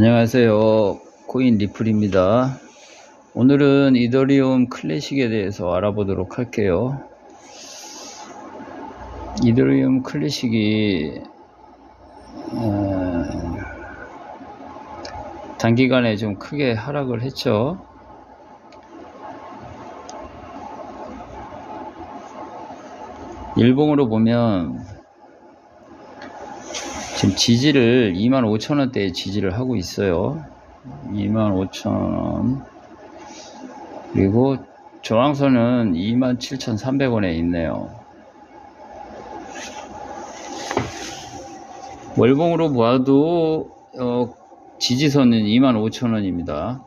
안녕하세요. 코인 리플입니다. 오늘은 이더리움 클래식에 대해서 알아보도록 할게요. 이더리움 클래식이 어, 단기간에 좀 크게 하락을 했죠. 일봉으로 보면 지금 지지를 25,000원대에 지지를 하고 있어요. 25,000원. 그리고 저항선은 27,300원에 있네요. 월봉으로 보아도 어, 지지선은 25,000원입니다.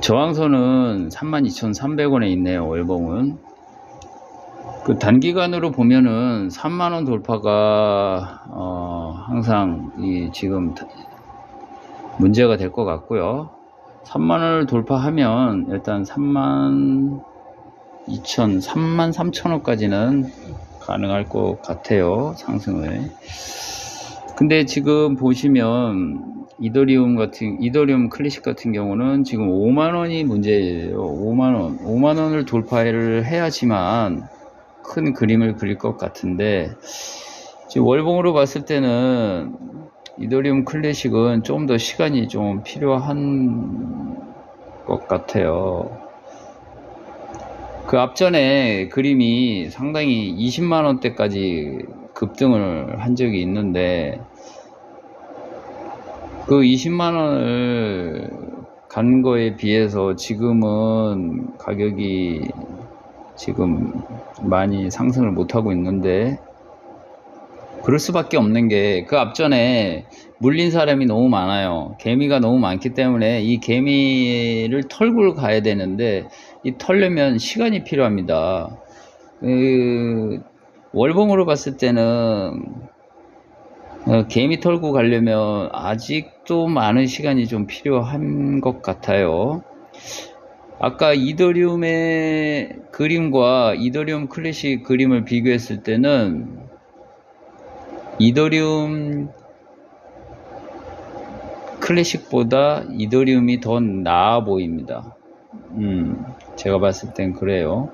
저항선은 32,300원에 있네요. 월봉은. 그 단기간으로 보면은 3만원 돌파가 어 항상 이 지금 문제가 될 것 같고요. 3만원을 돌파하면 일단 3만 2천, 3만 3천원까지는 가능할 것 같아요. 상승을. 근데 지금 보시면 이더리움 같은 이더리움 클래식 같은 경우는 지금 5만 원이 문제예요. 5만 원. 5만 원을 돌파를 해야지만 큰 그림을 그릴 것 같은데 지금 월봉으로 봤을 때는 이더리움 클래식은 좀 더 시간이 좀 필요한 것 같아요. 그 앞전에 그림이 상당히 20만 원대까지 급등을 한 적이 있는데 그 20만 원을 간 거에 비해서 지금은 가격이 지금 많이 상승을 못하고 있는데 그럴 수밖에 없는 게 그 앞전에 물린 사람이 너무 많아요. 개미가 너무 많기 때문에 이 개미를 털고 가야 되는데 이 털려면 시간이 필요합니다. 그 월봉으로 봤을 때는 어, 개미 털고 가려면 아직도 많은 시간이 좀 필요한 것 같아요. 아까 이더리움의 그림과 이더리움 클래식 그림을 비교했을 때는 이더리움 클래식보다 이더리움이 더 나아 보입니다. 음, 제가 봤을 땐 그래요.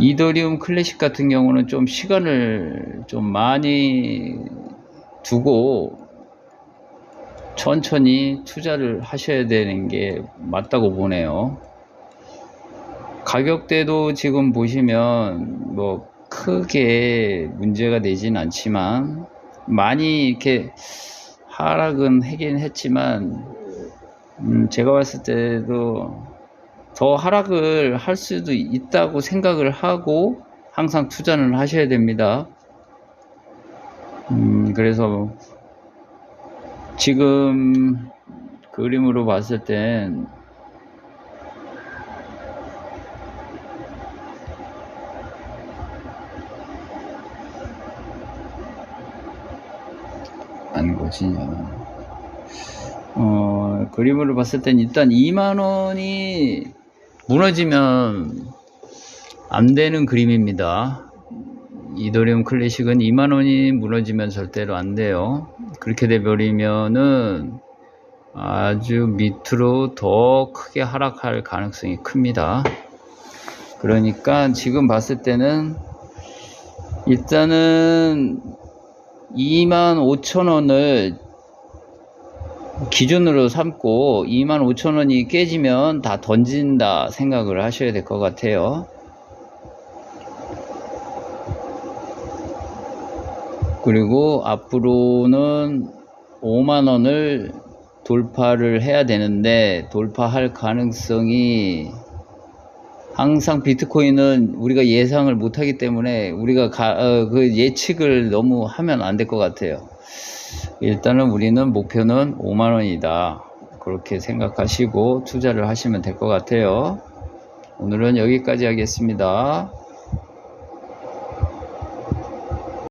이더리움 클래식 같은 경우는 좀 시간을 좀 많이 두고 천천히 투자를 하셔야 되는 게 맞다고 보네요. 가격대도 지금 보시면 뭐 크게 문제가 되진 않지만 많이 이렇게 하락은 하긴 했지만 음 제가 봤을 때도 더 하락을 할 수도 있다고 생각을 하고 항상 투자는 하셔야 됩니다. 음 그래서 지금 그림으로 봤을 땐안 거지냐. 어, 그림으로 봤을 땐 일단 2만원이 무너지면 안 되는 그림입니다. 이더리움 클래식은 2만원이 무너지면 절대로 안 돼요. 그렇게 돼버리면은 아주 밑으로 더 크게 하락할 가능성이 큽니다. 그러니까 지금 봤을 때는 일단은 2만 5천 원을 기준으로 삼고 2만 5천 원이 깨지면 다 던진다 생각을 하셔야 될 것 같아요. 그리고 앞으로는 5만 원을 돌파를 해야 되는데 돌파할 가능성이 항상 비트코인은 우리가 예상을 못하기 때문에 우리가 가, 어, 그 예측을 너무 하면 안 될 것 같아요. 일단은 우리는 목표는 5만 원이다. 그렇게 생각하시고 투자를 하시면 될 것 같아요. 오늘은 여기까지 하겠습니다.